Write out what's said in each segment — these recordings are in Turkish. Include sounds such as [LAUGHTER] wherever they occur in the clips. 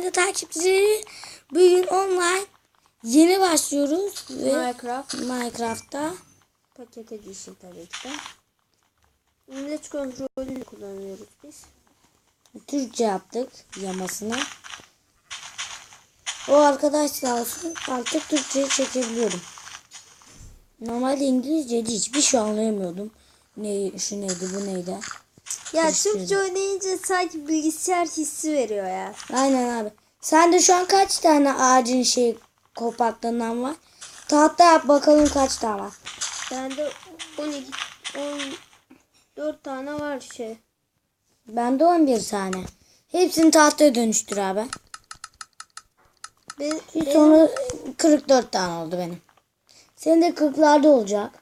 oyunda takipçileri bugün online yeni başlıyoruz ve Minecraft Minecraft'ta paket edition tabii ki de. İngiliz kontrolünü kullanıyoruz biz. Türkçe yaptık yamasını. O arkadaş sağ olsun artık Türkçe'yi çekebiliyorum. Normalde İngilizce'de hiçbir şey anlayamıyordum. Ne, şu neydi bu neydi. Ya. Türkçe oynayınca sanki bilgisayar hissi veriyor ya. Aynen abi. Sen de şu an kaç tane ağacın şey koparttığından var? Tahta yap bakalım kaç tane var. Bende 12 14 tane var şey. Bende 11 tane. Hepsini tahtaya dönüştür abi. Ben, benim- Sonra 44 tane oldu benim. Senin de 40'larda olacak.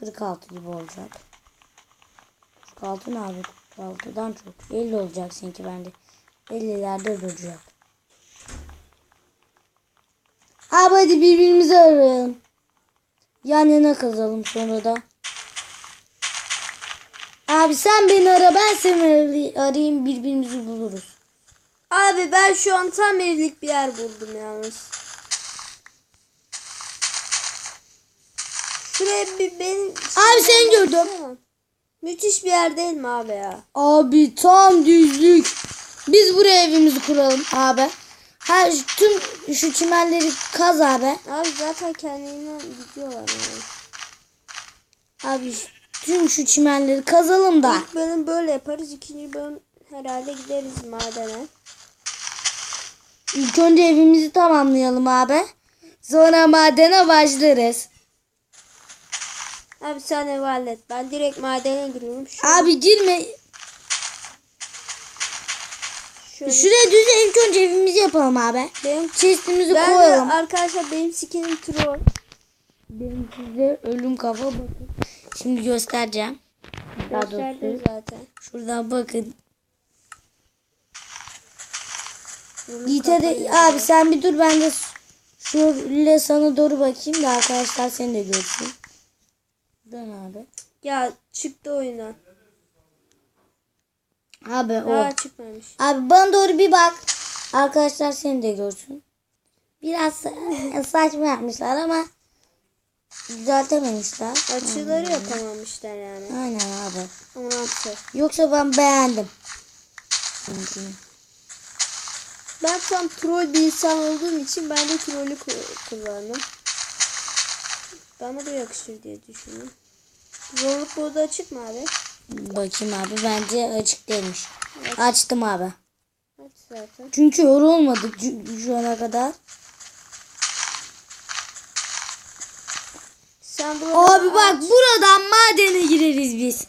46 gibi olacak. 46 ne abi? 46'dan çok. 50 olacak seninki bende. 50'lerde olacak. Abi hadi birbirimizi arayalım. Yan yana kazalım sonra da. Abi sen beni ara ben seni arayayım birbirimizi buluruz. Abi ben şu an tam evlilik bir yer buldum yalnız. Şuraya bir benim... Abi seni gördüm. Müthiş bir yer değil mi abi ya? Abi tam düzlük. Biz buraya evimizi kuralım abi. Her tüm şu çimenleri kaz abi. Abi zaten kendinden gidiyorlar yani. Abi tüm şu çimenleri kazalım da. İlk bölüm böyle yaparız. ikinci bölüm herhalde gideriz madene. İlk önce evimizi tamamlayalım abi. Sonra madene başlarız. Abi sen ev hallet. Ben direkt madene giriyorum. Şu, Abi girme. şöyle. Şuraya düz ilk önce evimizi yapalım abi. benim, Chestimizi ben de koyalım. arkadaşlar benim skinim troll. Benim size ölüm kafa bakın. Şimdi göstereceğim. Gösterdim zaten. şuradan bakın. Kafayı abi sen bir dur ben de şöyle sana doğru bakayım da arkadaşlar seni de görsün. Dön abi. Ya çıktı oyundan. Abi o. Daha çıkmamış. Abi bana doğru bir bak. Arkadaşlar seni de görsün. Biraz sa- saçma yapmışlar ama düzeltememişler. Açıları yapamamışlar yani. Aynen abi. 16. Yoksa ben beğendim. Ben tam troll bir insan olduğum için ben de trollü ku- kullandım. Bana da yakışır diye düşündüm. Zorluk burada açık mı abi? Bakayım abi bence açık değilmiş. Açtım abi. Aç zaten. Çünkü yorulmadık şu- şu ana kadar. Sen Abi bak buradan madene gireriz biz.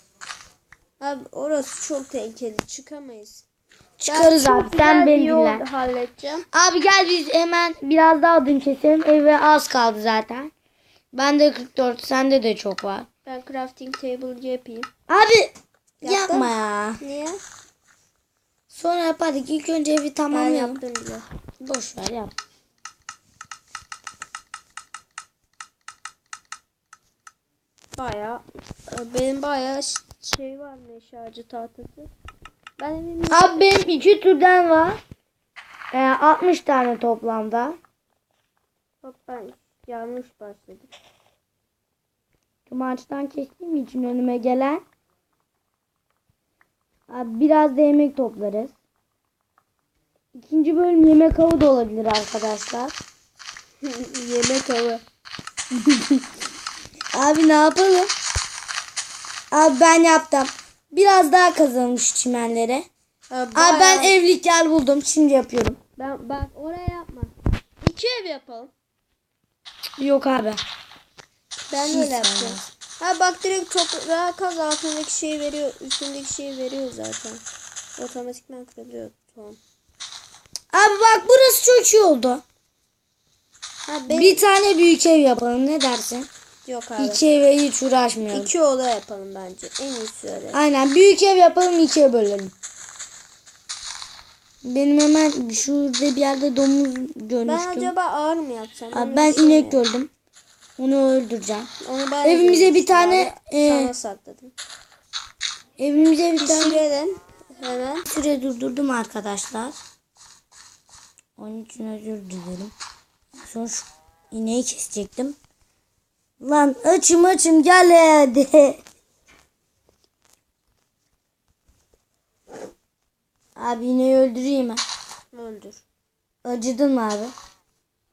Abi orası çok tehlikeli. Çıkamayız. Çıkarız Ben abi sen beni dinle. halledeceğim. Abi gel biz hemen biraz daha odun keselim. Eve az kaldı zaten. Bende 44 sende de çok var. Ben crafting table yapayım. Abi Yaptın? yapma ya. Niye? Sonra yapardık. İlk önce evi Ben tamamlayalım. yaptım bile. Boş ver yap. Baya benim baya şey var meşe ağacı tahtası. Ben evimi Abi benim iki türden var. Ee, 60 tane toplamda. Hop ben yanlış başladım. Cumartesi'den kestiğim için önüme gelen. Abi biraz da yemek toplarız. İkinci bölüm yemek avı da olabilir arkadaşlar. [LAUGHS] Yemek avı. [LAUGHS] Abi ne yapalım? Abi ben yaptım. Biraz daha kazanmış çimenlere. Abi, Abi ben evlilik yer buldum. Şimdi yapıyorum. ben ben oraya yapma. İki ev yapalım. Yok abi. Ben öyle yapacağım. Ha bak direkt toprağa kaz altındaki şeyi veriyor, üstündeki şeyi veriyor zaten. Otomatikman kırılıyor tamam. Abi bak burası çok iyi oldu. Ha benim Bir tane büyük ev yapalım. Ne dersin? yok abi. İki, İki eve hiç uğraşmayalım. oda yapalım bence. En iyisi öyle. Aynen büyük ev yapalım ikiye bölelim. Benim hemen şurada bir yerde domuz Ben görmüştüm. acaba ağır mı yapsam? Abi ben inek gördüm. Onu öldüreceğim. Onu ben Evimize bir tane, e, Sana sakladım. Evimize bir tane Pişirelim. Hemen. Süre durdurdum arkadaşlar. Onun için özür dilerim. Sonra şu ineği kesecektim. Lan açım açım gel hadi. [LAUGHS] Abi ineği öldüreyim mi? Öldür. Acıdın mı abi?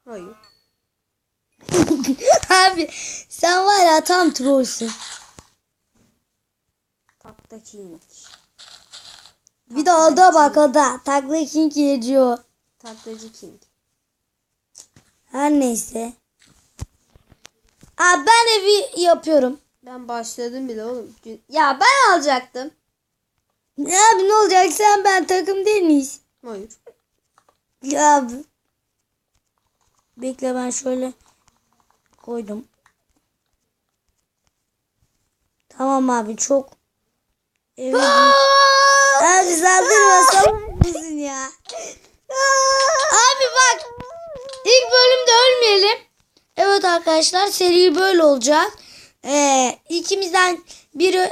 Hayır. [LAUGHS] abi sen var ya tam trollsün. Taktaki inek. Bir de o da bak o da. Takla king yediyor. Taklacı king. Her neyse. Abi ben evi yapıyorum. Ben başladım bile oğlum. Ya ben alacaktım. Abi ne olacak sen ben takım değil miyiz? Hayır. Ya abi. Bekle ben şöyle koydum. Tamam abi çok. Evet. abi saldırma mısın ya? abi bak. İlk bölümde ölmeyelim. Evet arkadaşlar seri böyle olacak. Ee, ikimizden biri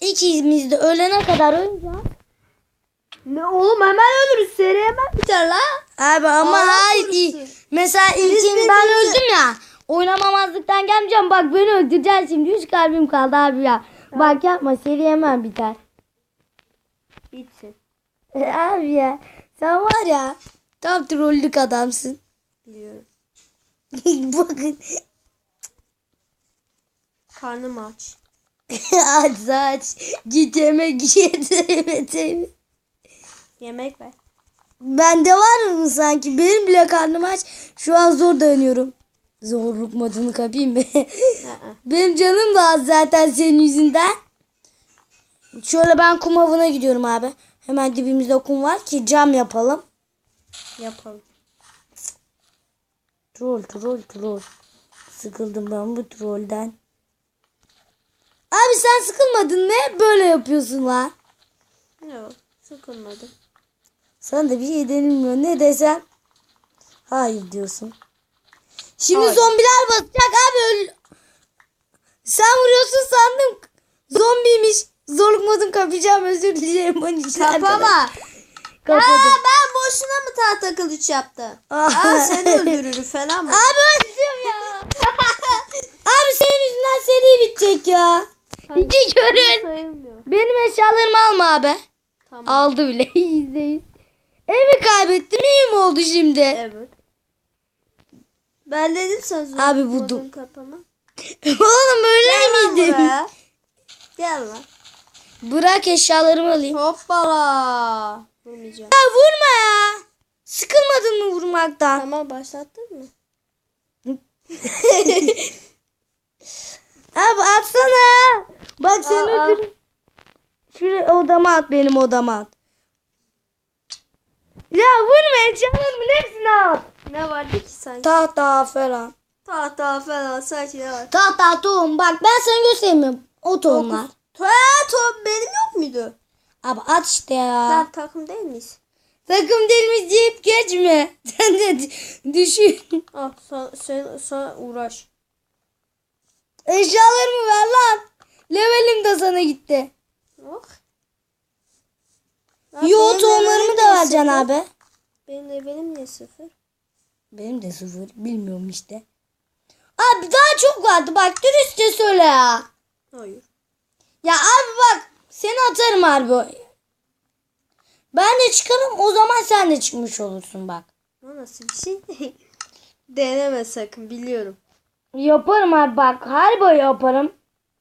ikimiz de ölene kadar oynayacağız. Ne oğlum hemen ölürüz. Seri hemen biter la. Abi ama hayır. iyi. Mesela ilkin ben öldüm ya. Oynamamazlıktan gelmeyeceğim. Bak beni öldüreceksin şimdi. Üç kalbim kaldı abi ya. Bak yapma seri hemen biter. Bitsin. E, abi ya. Sen var ya. Tam trollük adamsın. Biliyorum. [LAUGHS] Bakın. Karnım aç. [LAUGHS] aç aç. Git yemek [LAUGHS] yedim. Yemek ver. Bende var mı sanki? Benim bile karnım aç. Şu an zor dayanıyorum. Zorluk modunu kapayım mı? [LAUGHS] Benim canım da az zaten senin yüzünden. Şöyle ben kum avına gidiyorum abi. Hemen dibimizde kum var ki cam yapalım. Yapalım. Troll troll troll. Sıkıldım ben bu trollden. Abi sen sıkılmadın mı? Böyle yapıyorsun lan. Yok. Sıkılmadım. Sana da bir şey denilmiyor. Ne desem? Hayır diyorsun. Şimdi Hayır. zombiler basacak abi. Öl... Sen vuruyorsun sandım. Zombiymiş. Zorluk modun kapayacağım. Özür dilerim. Kapama. Kapadım. ben boşuna mı tahta kılıç yaptım? [LAUGHS] Ah. Aa seni öldürür falan mı? Abi öldüm ya. [LAUGHS] abi senin yüzünden seri bitecek ya. Sayılmıyor. Benim eşyalarımı alma abi. Tamam. Aldı bile. [LAUGHS] İzleyin. Evi kaybettim. iyi mi oldu şimdi? Evet. Ben dedim sana Abi bu modun du- kapama. [LAUGHS] Oğlum öyle miydi? Gel lan. Bırak eşyalarımı alayım. Hoppala. Vurmayacağım. Ya vurma ya. Sıkılmadın mı vurmaktan? Tamam başlattın mı? [LAUGHS] Abi atsana. Bak sen öldür. Şuraya odama at benim odama at. Ya vurma eşyalarımın hepsini at. Ne vardı ki sanki? Tahta falan. Tahta falan sanki ne var? Tahta tohum bak ben sana göstermiyorum. O tohumlar. Tuğa top benim yok muydu? Abi at işte ya. Ben takım değil miyiz? Takım dilimiz deyip geçme. [LAUGHS] Sen de düşün. Al sen, sen, sen uğraş. Eşyalarımı ver lan. Levelim de sana gitti. Bak. Ya Yo tohumlarımı da vereceksin abi. Benim levelim niye sıfır? Benim de sıfır. Bilmiyorum işte. Abi daha çok vardı. Bak dürüstçe söyle ya. Hayır. Ya abi bak seni atarım harbi. Ben de çıkarım o zaman sen de çıkmış olursun bak. O nasıl bir şey? [LAUGHS] Deneme sakın biliyorum. Yaparım abi bak harbi yaparım.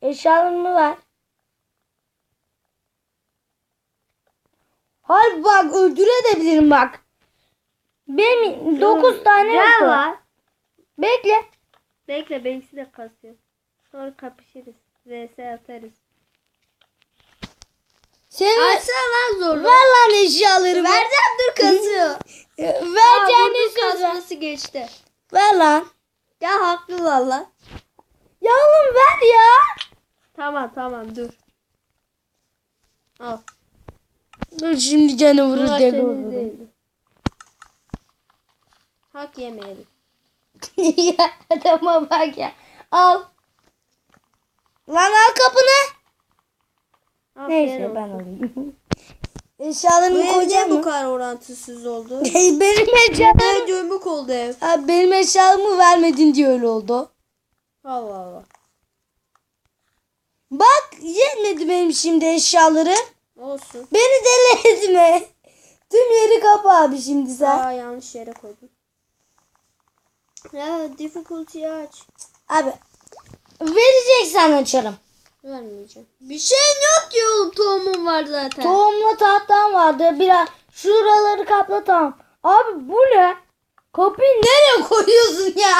Eşyalarımı ver. Harbi bak öldürebilirim bak. Benim 9 tane yok. lan. Bekle. Bekle benimkisi de kasıyor. Sonra kapışırız. VS atarız. Senin Açsana lan zorlu. ver lan eşyalarımı. Vereceğim dur kasıyor. Vereceğini [LAUGHS] söz ver. kasması geçti. Ver lan. Ya haklı valla. Ya oğlum ver ya. Tamam tamam dur. Al. Dur şimdi canı vurur değil. Hak yemeyelim. [LAUGHS] ya adama bak ya. Al. Lan al kapını. Aferin Neyse ben alayım. [LAUGHS] Bu Eşyalarımı koyacağım bu mı? kadar orantısız oldu? [LAUGHS] benim eşyalarım. Ben gömük oldu ev. Abi benim eşyalarımı vermedin diye öyle oldu. Allah Allah. Bak yetmedi benim şimdi eşyalarım. Olsun. Beni deli etme. Tüm yeri kapa abi şimdi sen. Aa yanlış yere koydum. Ya difficulty aç. Abi vereceksen açarım. Vermeyeceğim. Bir şey yok ki oğlum tohumum var zaten. Tohumla tahtam vardı. Biraz şuraları kapla tamam. Abi bu ne? Kapıyı nereye koyuyorsun ya?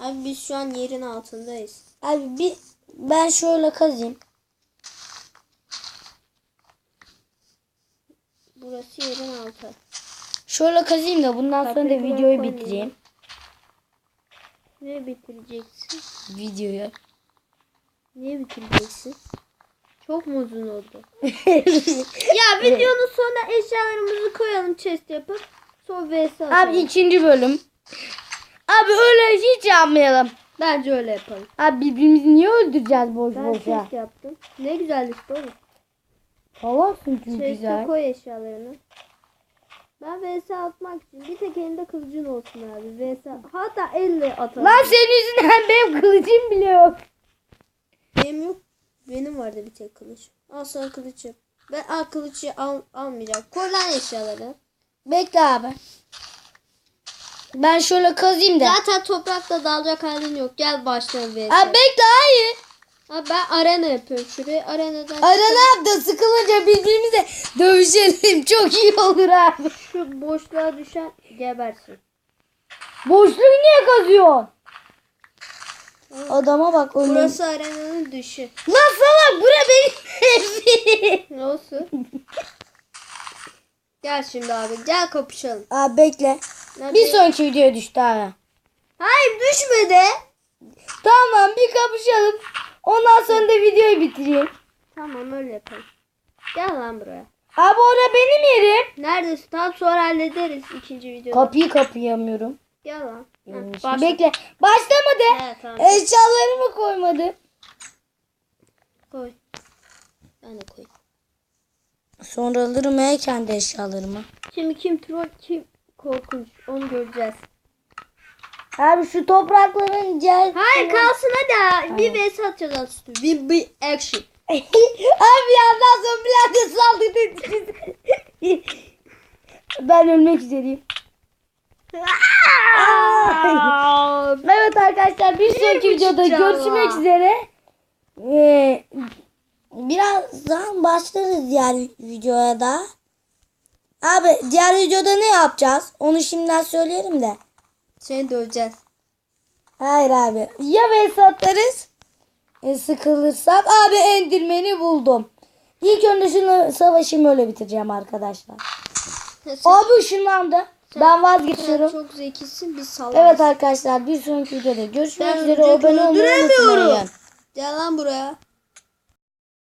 [LAUGHS] Abi biz şu an yerin altındayız. Abi bir ben şöyle kazayım. Burası yerin altı. Şöyle kazayım da bundan sonra da Kapıyı videoyu koymayayım. bitireyim. Ne bitireceksin? Videoyu. Niye bitireceksin? Çok mu uzun oldu? [LAUGHS] Ya videonun sonuna eşyalarımızı koyalım chest yapıp sonra vs atalım. Abi ikinci bölüm. Abi öyle hiç yapmayalım. Bence öyle yapalım. Abi birbirimizi niye öldüreceğiz boş Ben boşa? chest yaptım. Ne güzel işte oğlum. Salaksın çünkü Chest'e güzel. koy eşyalarını. Ben vs atmak için bir tek elinde kılıcın olsun abi. vs hatta elle atalım. Lan senin yüzünden benim kılıcım bile yok. Benim yok. Benim vardı bir tek kılıç. Al sana kılıç yap. Ben al kılıcı al, almayacağım. Koy lan eşyaları. Bekle abi. Ben şöyle kazayım da. Zaten toprakta dalacak halin yok. Gel başlayalım. Abi bekle hayır. Abi ben arena yapıyorum şuraya. Arenadan Arana da sıkılınca birbirimize dövüşelim. Çok iyi olur abi. şu boşluğa düşen gebersin. Boşluğu niye kazıyorsun? Adama bak öyle. Burası arenanın dışı. Lan salak bura benim evim. Ne olsun? Gel şimdi abi. Gel kapışalım. Abi bekle. Nerede? Bir sonraki videoya düştü abi. Hayır düşmedi. Tamam bir kapışalım. Ondan sonra da videoyu bitireyim. Tamam öyle yapalım. Gel lan buraya. Abi orada benim yerim. Neredesin? Tam sonra hallederiz ikinci videoda. Kapıyı kapayamıyorum. Gel lan. Heh, Yanlış. başla. Bekle. Başlamadı. Evet tamam. Eşyalarımı koymadı. Koy. Ben de koy. Sonra alırım ya kendi eşyalarımı. Şimdi kim troll kim korkunç onu göreceğiz. Abi şu toprakların gel. Hayır kalsın hadi. Bir vs atacağız üstü. Bir, bir action. [LAUGHS] Abi yandan zombiler de saldırdı. [LAUGHS] ben ölmek üzereyim. Evet arkadaşlar bir sonraki videoda görüşmek üzere. Ee, birazdan başlarız diğer videoya da. Abi diğer videoda ne yapacağız? Onu şimdiden söyleyelim de. Seni döveceğiz. Hayır abi. Ya vs atarız. E, sıkılırsak. Abi endirmeni buldum. İlk önce şunu savaşımı öyle bitireceğim arkadaşlar. Abi ışınlandı. Ben sen vazgeçiyorum. çok zekisin biz salarız. Evet arkadaşlar bir sonraki videoda görüşmek Ben üzere. Abone olmayı unutmayın. Gel lan buraya.